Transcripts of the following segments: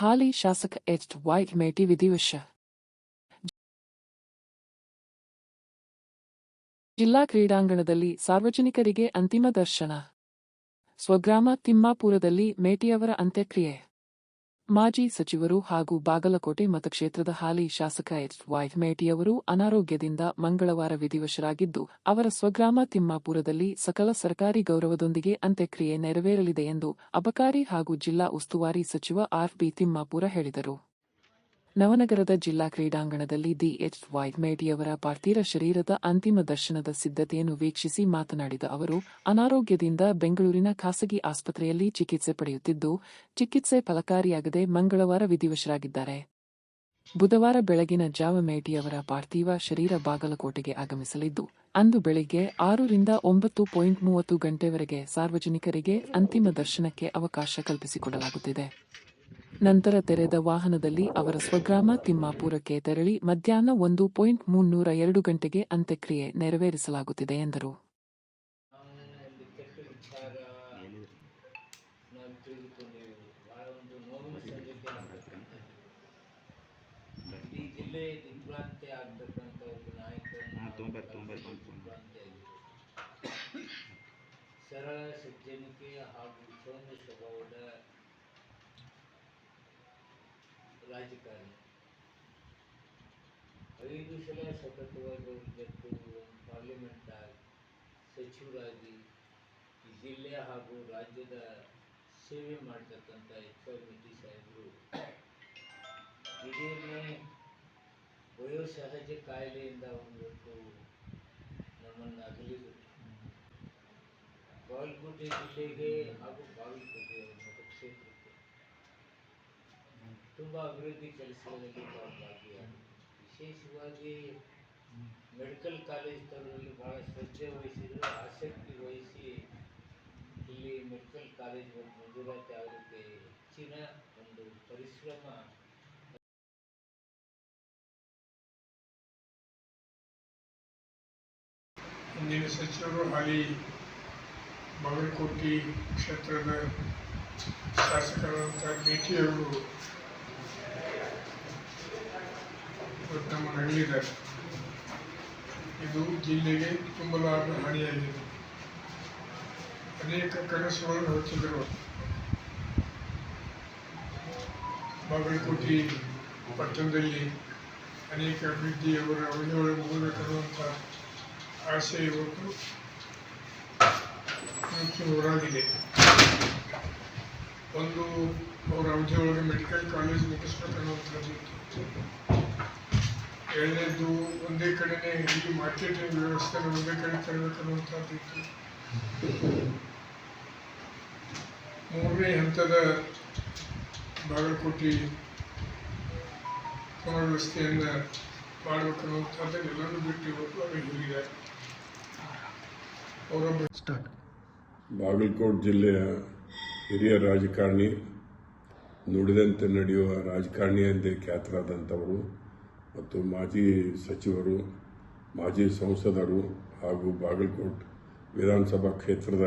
ಹಾಲಿ ಶಾಸಕ H. Y ಮೇಟಿ ವಿಧಿವಶ. ಜಿಲ್ಲಾ ಕ್ರೀಡಾಂಗಣದಲ್ಲಿ ಸಾರ್ವಜನಿಕರಿಗೆ ಅಂತಿಮ ದರ್ಶನ. ಸ್ವಗ್ರಾಮ ತಿಮ್ಮಾಪುರದಲ್ಲಿ ಮೇಟಿಯವರ ಅಂತ್ಯಕ್ರಿಯೆ. ಮಾಜಿ ಸಚಿವರು ಹಾಗೂ ಬಾಗಲಕೋಟೆ ಮತಕ್ಷೇತ್ರದ ಹಾಲಿ ಶಾಸಕ ಎಚ್. ವೈ ಮೇಟಿಯವರು ಅನಾರೋಗ್ಯದಿಂದ ಮಂಗಳವಾರ ವಿಧಿವಶರಾಗಿದ್ದು, ಅವರ ಸ್ವಗ್ರಾಮ ತಿಮ್ಮಾಪುರದಲ್ಲಿ ಸಕಲ ಸರ್ಕಾರಿ ಗೌರವದೊಂದಿಗೆ ಅಂತ್ಯಕ್ರಿಯೆ ನೆರವೇರಲಿದೆ ಎಂದು ಅಬಕಾರಿ ಹಾಗೂ ಜಿಲ್ಲಾ ಉಸ್ತುವಾರಿ ಸಚಿವ ಆರ್. ಬಿ. ತಿಮ್ಮಾಪುರ ಹೇಳಿದರು. ನವನಗರದ ಜಿಲ್ಲಾ ಕ್ರೀಡಾಂಗಣದಲ್ಲಿ ದಿ ಎಚ್ ವೈ ಮೇಟಿಯವರ ಪಾರ್ಥಿವ ಶರೀರದ ಅಂತಿಮ ದರ್ಶನದ ಸಿದ್ಧತೆಯನ್ನು ವೀಕ್ಷಿಸಿ ಮಾತನಾಡಿದ ಅವರು, ಅನಾರೋಗ್ಯದಿಂದ ಬೆಂಗಳೂರಿನ ಖಾಸಗಿ ಆಸ್ಪತ್ರೆಯಲ್ಲಿ ಚಿಕಿತ್ಸೆ ಪಡೆಯುತ್ತಿದ್ದು, ಚಿಕಿತ್ಸೆ ಫಲಕಾರಿಯಾಗದೆ ಮಂಗಳವಾರ ವಿಧಿವಶರಾಗಿದ್ದಾರೆ. ಬುಧವಾರ ಬೆಳಗಿನ ಜಾವ ಮೇಟಿಯವರ ಪಾರ್ಥಿವ ಶರೀರ ಬಾಗಲಕೋಟೆಗೆ ಆಗಮಿಸಲಿದ್ದು, ಅಂದು ಬೆಳಿಗ್ಗೆ ಆರರಿಂದ ಒಂಬತ್ತು ಪಾಯಿಂಟ್ ಮೂವತ್ತು ಗಂಟೆವರೆಗೆ ಸಾರ್ವಜನಿಕರಿಗೆ ಅಂತಿಮ ದರ್ಶನಕ್ಕೆ ಅವಕಾಶ ಕಲ್ಪಿಸಿಕೊಡಲಾಗುತ್ತಿದೆ. ನಂತರ ತೆರೆದ ವಾಹನದಲ್ಲಿ ಅವರ ಸ್ವಗ್ರಾಮ ತಿಮ್ಮಾಪುರಕ್ಕೆ ತೆರಳಿ ಮಧ್ಯಾಹ್ನ ಒಂದು ಪಾಯಿಂಟ್ ಮುನ್ನೂರ ಎರಡು ಗಂಟೆಗೆ ಅಂತ್ಯಕ್ರಿಯೆ ನೆರವೇರಿಸಲಾಗುತ್ತಿದೆ ಎಂದರು. ರಾಜಕಾರಣಿ. ಐದು ಸಲ ಸತತವಾಗಿ ಅವರು ಗೆದ್ದು ಪಾರ್ಲಿಮೆಂಟ್ ಸಚಿವರಾಗಿ ಜಿಲ್ಲೆ ಹಾಗೂ ರಾಜ್ಯದ ಸೇವೆ ಮಾಡ್ತಕ್ಕಂಥ ಎಚ್ ಆರ್ ಮಿಟ್ಟಿ ಸಾಹೇಬರು ಇದೇನೇ ವಯೋಸಹಜ ಕಾಯಿಲೆಯಿಂದ ಒಂದು ನಮ್ಮನ್ನು ಅಗಲಿದರು. ಬಾಗಲಕೋಟೆ ಜಿಲ್ಲೆಗೆ ಹಾಗೂ ಬಾಗಲಕೋಟೆ ಮತಕ್ಷೇತ್ರಕ್ಕೆ ತುಂಬ ಅಭಿವೃದ್ಧಿ ಕೆಲಸಗಳಲ್ಲಿ ವಿಶೇಷವಾಗಿ ಮೆಡಿಕಲ್ ಕಾಲೇಜ್ ತರುವಲ್ಲಿ ಭಾಳ ಶ್ರದ್ಧೆ ವಹಿಸಿದ್ರು, ಆಸಕ್ತಿ ವಹಿಸಿ ಇಲ್ಲಿ ಮೆಡಿಕಲ್ ಕಾಲೇಜ್ ಒಂದು ಮಂಜೂರಾತಿ ಆಗೋದಕ್ಕೆ ಹೆಚ್ಚಿನ ಒಂದು ಪರಿಶ್ರಮ ಇಂದಿನ ಸಚಿವರು, ಹಾಲಿ ಬಾಗಲಕೋಟೆ ಕ್ಷೇತ್ರದ ಶಾಸಕರಾದಂಥ ಭೇಟಿಯವರು ಇವತ್ತು ನಮ್ಮನ್ನು ಇದು ಜಿಲ್ಲೆಗೆ ತುಂಬಲಾರದ ಹಾನಿಯಾಗಿದೆ ಅನೇಕ ಕನಸುಗಳನ್ನು ಹಚ್ಚಿದರು. ಬಾಗಲಕೋಟೆ, ಪಟ್ಟಣದಲ್ಲಿ ಅನೇಕ ಅಭಿವೃದ್ಧಿಯವರ ಅವಧಿಯೊಳಗೆ ಮುಗಬೇಕನ್ನುವಂಥ ಆಸೆ ಇವತ್ತು ಇವತ್ತು ಹೊರಗಿದೆ. ಒಂದು ಅವರ ಅವಧಿಯೊಳಗೆ ಮೆಡಿಕಲ್ ಕಾಲೇಜ್ ಮುಗಿಸ್ಬೇಕನ್ನುವಂಥದ್ದು ಎರಡನೇದು ಒಂದೇ ಕಡೆನೇ ಇದು ಮಾರ್ಕೆಟಿಂಗ್ ವ್ಯವಸ್ಥೆ ಒಂದೇ ಕಡೆ ತರಬೇಕನ್ನುವಂಥದ್ದು ಇತ್ತು. ಮೂರನೇ ಹಂತದ ಬಾಗಲಕೋಟೆ ಪುನರ್ವ್ಯವಸ್ಥೆಯನ್ನು ಮಾಡಬೇಕನ್ನುವಂಥದ್ದನ್ನೆಲ್ಲನೂ ಬಿಟ್ಟು ಇವತ್ತು ಅವರು ಹೋಗಿದ್ದಾರೆ ಅವರೊಬ್ಬ ಸ್ಟಾರ್ಟ್ ಬಾಗಲಕೋಟೆ ಜಿಲ್ಲೆಯ ಹಿರಿಯ ರಾಜಕಾರಣಿ ನುಡಿದಂತೆ ನಡೆಯುವ ರಾಜಕಾರಣಿ ಎಂದೇ ಖ್ಯಾತರಾದಂಥವರು ಮತ್ತು ಮಾಜಿ ಸಚಿವರು, ಮಾಜಿ ಸಂಸದರು ಹಾಗೂ ಬಾಗಲಕೋಟೆ ವಿಧಾನಸಭಾ ಕ್ಷೇತ್ರದ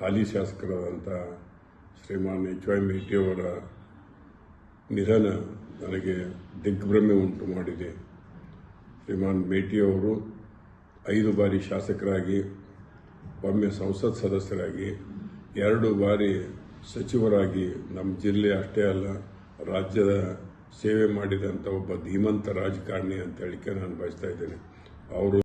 ಹಾಲಿ ಶಾಸಕರಾದಂಥ ಶ್ರೀಮಾನ್ ಎಚ್ ವೈ ಮೇಟಿಯವರ ನಿಧನ ನನಗೆ ದಿಗ್ಭ್ರಮೆ ಉಂಟು ಮಾಡಿದೆ. ಶ್ರೀಮಾನ್ ಮೇಟಿಯವರು ಐದು ಬಾರಿ ಶಾಸಕರಾಗಿ, ಒಮ್ಮೆ ಸಂಸತ್ ಸದಸ್ಯರಾಗಿ, ಎರಡು ಬಾರಿ ಸಚಿವರಾಗಿ ನಮ್ಮ ಜಿಲ್ಲೆ ಅಷ್ಟೇ ಅಲ್ಲ, ರಾಜ್ಯದ ಸೇವೆ ಮಾಡಿದಂಥ ಒಬ್ಬ ಧೀಮಂತ ರಾಜಕಾರಣಿ ಅಂತ ಹೇಳಿಕೆ ನಾನು ಬಯಸ್ತಾ ಇದ್ದೇನೆ. ಅವರು